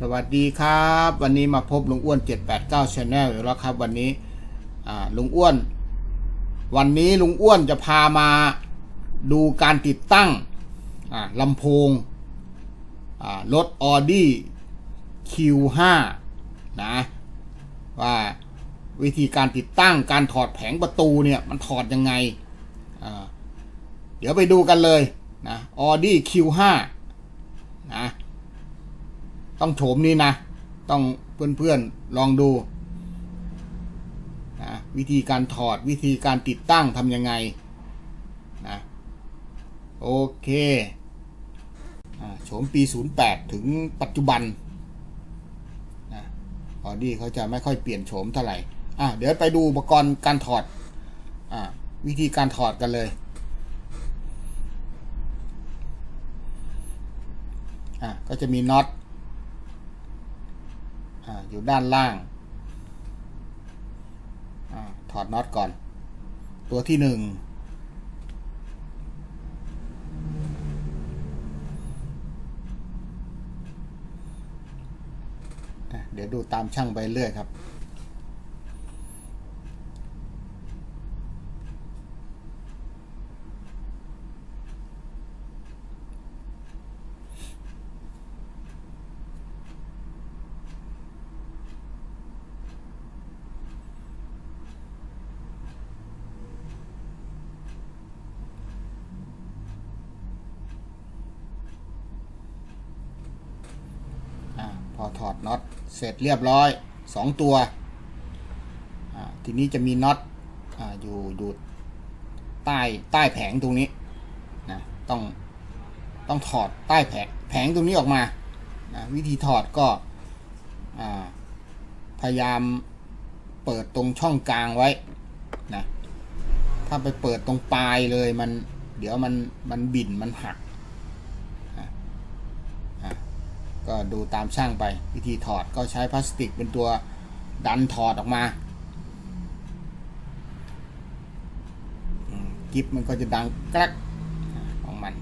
สวัสดีครับ วันนี้มาพบลุงอ้วน 789 Channel อยู่แล้วครับ วันนี้ลุงอ้วน วันนี้ลุงอ้วนจะพามาดูการติดตั้งลำโพงรถ Audi Q5 นะว่าวิธีการติดตั้งการถอดแผงประตูเนี่ย มันถอดยังไง เดี๋ยวไปดูกันเลยนะ Audi Q5 นะ ต้องโฉมนี้นะ ต้องเพื่อนๆลองดูนะวิธีการถอดวิธีการติดตั้งทำยังไงนะโอเคอโฉมปี 08 ถึงปัจจุบันนะออดี้เขาจะไม่ค่อยเปลี่ยนโฉมเท่าไหร่อะเดี๋ยวไปดูอุปกรณ์การถอดอ่าวิธีการถอดกันเลยอะก็จะมีน็อต ออยู่ด้านล่างอถอดน็อตก่อน ตัวที่หนึ่งเดี๋ยวดูตามช่างไปเรื่อยครับ ถอดน็อตเสร็จเรียบร้อยสองตัว ทีนี้จะมีน็อตออยู่อยู่ใต้ใต้แผงตรงนี้นะต้องต้องถอดใต้แผงแผงตรงนี้ออกมานะวิธีถอดก็พยายามเปิดตรงช่องกลางไว้นะถ้าไปเปิดตรงปลายเลยมันเดี๋ยวมันมันบินมันหัก ก็ดูตามช่างไป วิธีถอดก็ใช้พลาสติกเป็นตัวดันถอดออกมากิฟมันก็จะดังกรักอ่าของมัน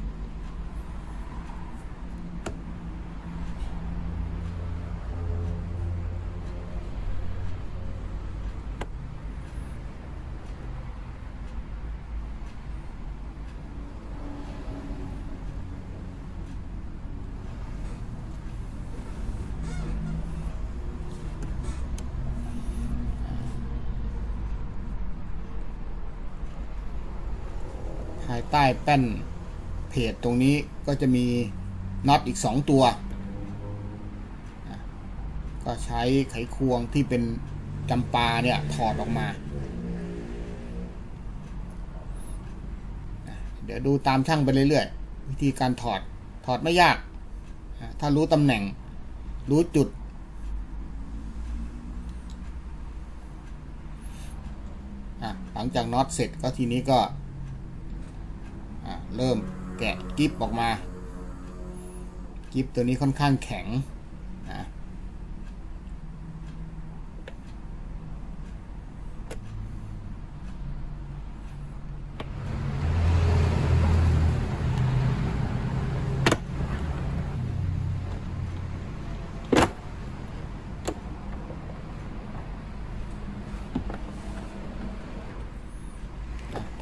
ภาย ใต้แป้นเพจตรงนี้ก็จะมีน็อตอีก 2 ตัว ก็ใช้ไขควงที่เป็นจำปาเนี่ย ถอดออกมา เดี๋ยวดูตามช่างไปเรื่อยๆ วิธีการถอดถอดไม่ยาก ถ้ารู้ตำแหน่ง รู้จุด หลังจากน็อตเสร็จก็ทีนี้ก็ เริ่มแกะกิฟออกมา กิฟตัวนี้ค่อนข้างแข็งนะ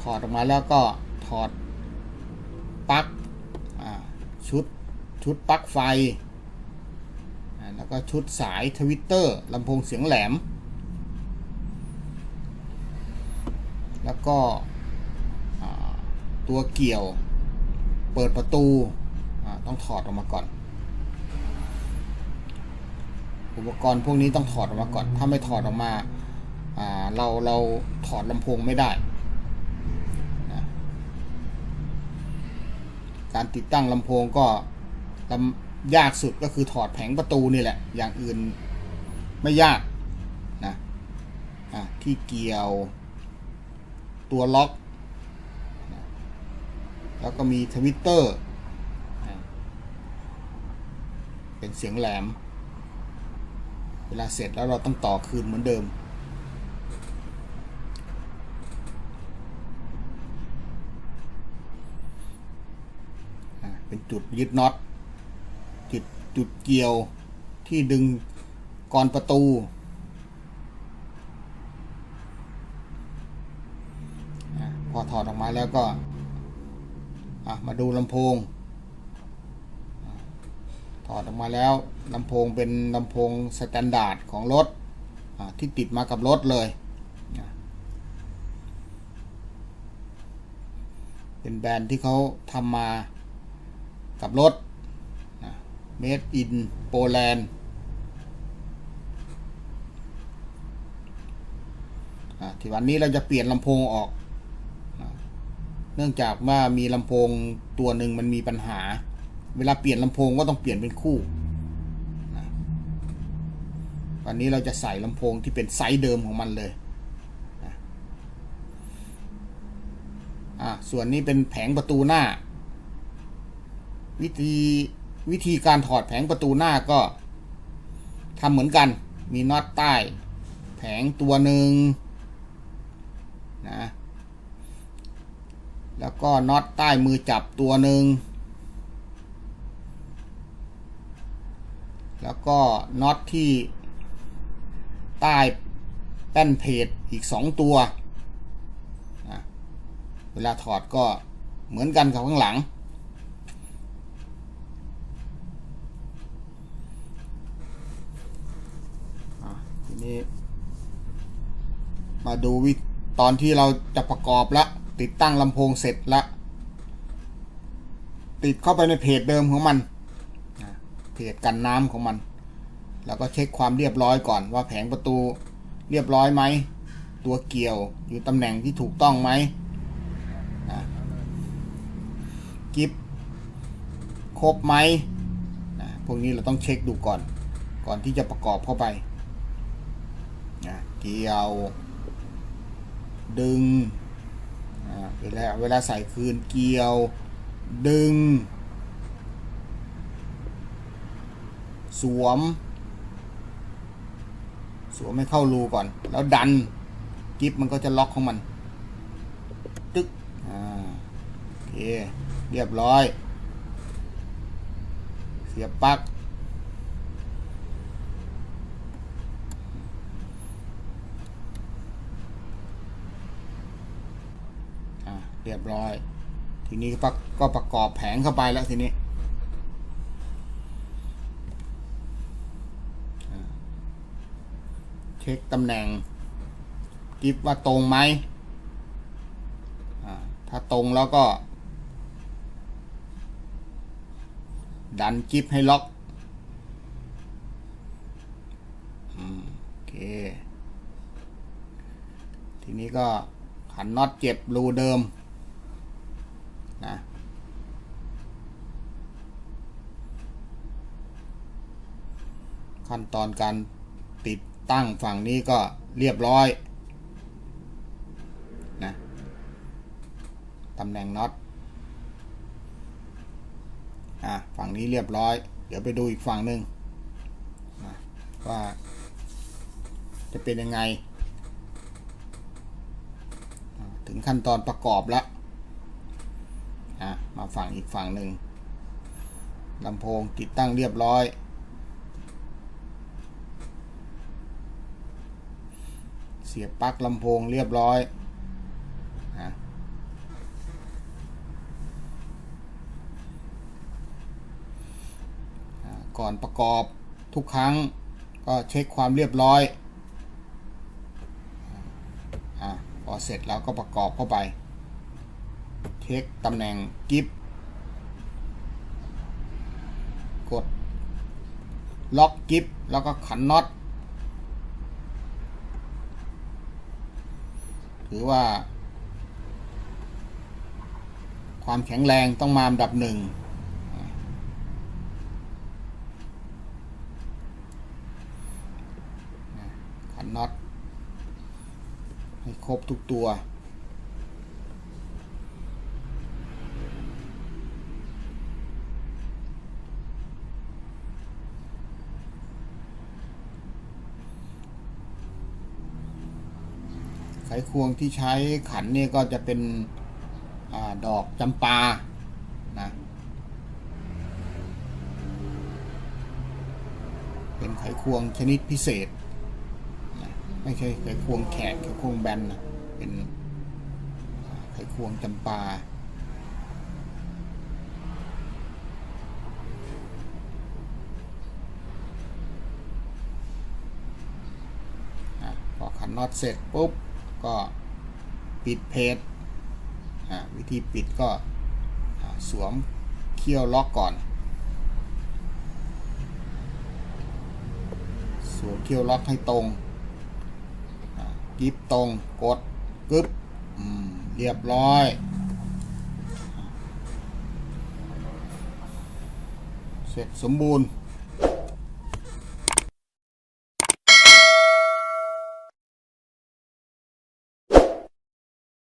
ถอดออกมาแล้วก็ถอด ปลั๊กอ่าชุด ชุดปลั๊กไฟ แล้วก็ชุดสายทวิตเตอร์ลำโพงเสียงแหลม แล้วก็ตัวเกี่ยวเปิดประตูต้องถอดออกมาก่อน อุปกรณ์พวกนี้ต้องถอดออกมาก่อน ถ้าไม่ถอดออกมาเราเราถอดลำโพงไม่ได้การติดตั้งลำโพงก็ ยากสุดก็คือถอดแผงประตูนี่แหละ อย่างอื่นไม่ยากนะะที่เกี่ยวตัวล็อกนะแล้วก็มีทวิตเตอร์เป็นเสียงแหลม เวลาเสร็จแล้วเราต้องต่อคืนเหมือนเดิมเป็นจุดยึดน็อต จุดเกี่ยวที่ดึงกรอนประตู พอถอดออกมาแล้วก็มาดูลำโพง ถอดออกมาแล้วลำโพงเป็นลำโพงสแตนดาร์ดของรถที่ติดมากับรถเลย เป็นแบรนด์ที่เขาทำมากับรถ Made in Poland ที่วันนี้เราจะเปลี่ยนลำโพงออก เนื่องจากว่ามีลำโพงตัวหนึ่งมันมีปัญหา เวลาเปลี่ยนลำโพงก็ต้องเปลี่ยนเป็นคู่ วันนี้เราจะใส่ลำโพงที่เป็นไซส์เดิมของมันเลยส่วนนี้เป็นแผงประตูหน้า วิธี วิธีการถอดแผงประตูหน้าก็ทำเหมือนกัน มีน็อตใต้ แผงตัวหนึ่งนะ แล้วก็น็อตใต้มือจับตัวหนึ่ง แล้วก็น็อตที่ใต้แป้นเพจอีกสองตัวนะเวลาถอดก็เหมือนกันกับข้างหลัง อะที นี้มาดูวิตอนที่เราจะประกอบแล้วติดตั้งลำโพงเสร็จแล้วติดเข้าไปในเพจเดิมของมันเพจกันน้ำของมัน แล้วก็เช็คความเรียบร้อยก่อนว่าแผงประตูเรียบร้อยไหม ตัวเกี่ยวอยู่ตำแหน่งที่ถูกต้องไหมกิฟครบไหมพวกนี้เราต้องเช็คดูก่อน ก่อนที่จะประกอบเข้าไป เกี่ยว ดึงอ่าเวลาเวลาใส่คืนเกี่ยว ดึง สวม สวมให้เข้ารูก่อน แล้วดันกิฟมันก็จะล็อกของมัน ตึ๊กอ่าโอเค เรียบร้อย เสียบปลั๊ก อะ เรียบร้อย ทีนี้ก็ประกอบแผงเข้าไปแล้วทีนี้เช็คตำแหน่งกิฟว่าตรงไหมถ้าตรงแล้วก็ ดันกิฟให้ล็อกโอเค ทีนี้ก็ขันน็อตเจ็บรูเดิม นะขั้นตอนการติดตั้งฝั่งนี้ก็เรียบร้อยนะตำแหน่งน็อตอะฝั่งนี้เรียบร้อย เดี๋ยวไปดูอีกฝั่งหนึ่งว่าจะเป็นยังไง ถึงขั้นตอนประกอบแล้ว ฝั่งอีกฝั่งหนึ่งลำโพงติดตั้งเรียบร้อย เสียบปลั๊กลำโพงเรียบร้อยอะก่อนประกอบทุกครั้งก็เช็คความเรียบร้อยอพอเสร็จแล้วก็ประกอบเข้าไป เช็คตำแหน่งกิฟกด ล็อกกิฟแล้วก็ขันน็อตถือว่า ความแข็งแรงต้องมาอันดับหนึ่งขันน็อตให้ครบทุกตัว ไขควงที่ใช้ขันนี่ก็จะเป็นอดอกจำปานะเป็นไขควงชนิดพิเศษนะไม่ใช่ไขควงแขกไขควงแบนนะเป็นไขควงจำปาพอขันน็อตเสร็จปุ๊บ ก็ปิดเพจวิธีปิดก็สวมเขี้ยวล็อกก่อน สวมเขี้ยวล็อกให้ตรงกิฟตรงกดกึ๊บเรียบร้อย เสร็จสมบูรณ์